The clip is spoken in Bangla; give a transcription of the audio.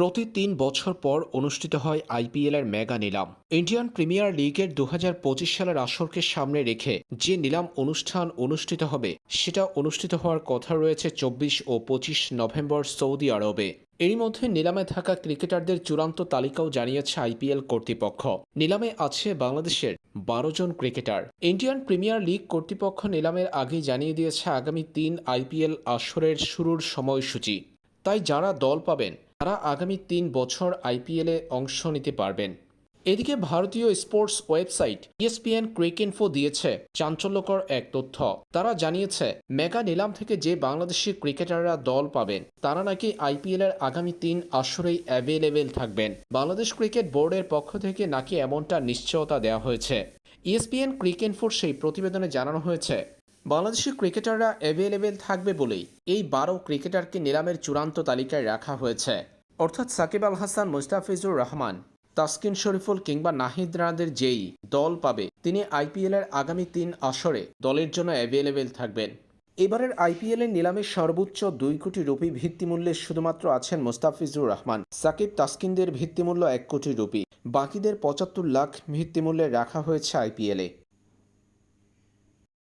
প্রতি তিন বছর পর অনুষ্ঠিত হয় আইপিএলের মেগা নিলাম। ইন্ডিয়ান প্রিমিয়ার লিগের দু হাজার পঁচিশ সালের আসরকে সামনে রেখে যে নিলাম অনুষ্ঠান অনুষ্ঠিত হবে, সেটা অনুষ্ঠিত হওয়ার কথা রয়েছে চব্বিশ ও পঁচিশ নভেম্বর সৌদি আরবে। এরই মধ্যে নিলামে থাকা ক্রিকেটারদের চূড়ান্ত তালিকাও জানিয়েছে আইপিএল কর্তৃপক্ষ। নিলামে আছে বাংলাদেশের বারো জন ক্রিকেটার। ইন্ডিয়ান প্রিমিয়ার লিগ কর্তৃপক্ষ নিলামের আগেই জানিয়ে দিয়েছে আগামী তিন আইপিএল আসরের শুরুর সময়সূচি। তাই যারা দল পাবেন তারা আগামী তিন বছর আইপিএলে অংশ নিতে পারবেন। এদিকে ভারতীয় sports website ESPN ESPN Cricinfo দিয়েছে চাঞ্চল্যকর এক তথ্য। তারা জানিয়েছে, মেগা নিলাম থেকে যে বাংলাদেশি ক্রিকেটাররা দল পাবেন, তারা নাকি আইপিএল এর আগামী তিন আসরেই অ্যাভেলেবেল থাকবেন। বাংলাদেশ ক্রিকেট বোর্ডের পক্ষ থেকে নাকি এমনটা নিশ্চয়তা দেওয়া হয়েছে। ইএসপিএন ইএসপিএন ক্রিকইনফোর সেই প্রতিবেদনে জানানো হয়েছে বাংলাদেশি ক্রিকেটাররা অ্যাভেলেবেল থাকবে বলেই এই বারো ক্রিকেটারকে নিলামের চূড়ান্ত তালিকায় রাখা হয়েছে। অর্থাৎ সাকিব আল হাসান, মুস্তাফিজুর রহমান, তাসকিন শরীফুল কিংবা নাহিদ রানাদের যেই দল পাবে, তিনি আইপিএলের আগামী তিন আসরে দলের জন্য অ্যাভেলেবেল থাকবেন। এবারের আইপিএলের নিলামে সর্বোচ্চ দুই কোটি রুপি ভিত্তিমূল্যে শুধুমাত্র আছেন মোস্তাফিজুর রহমান। সাকিব তাসকিনদের ভিত্তিমূল্য এক কোটি রুপি, বাকিদের পঁচাত্তর লাখ ভিত্তিমূল্যে রাখা হয়েছে আইপিএলে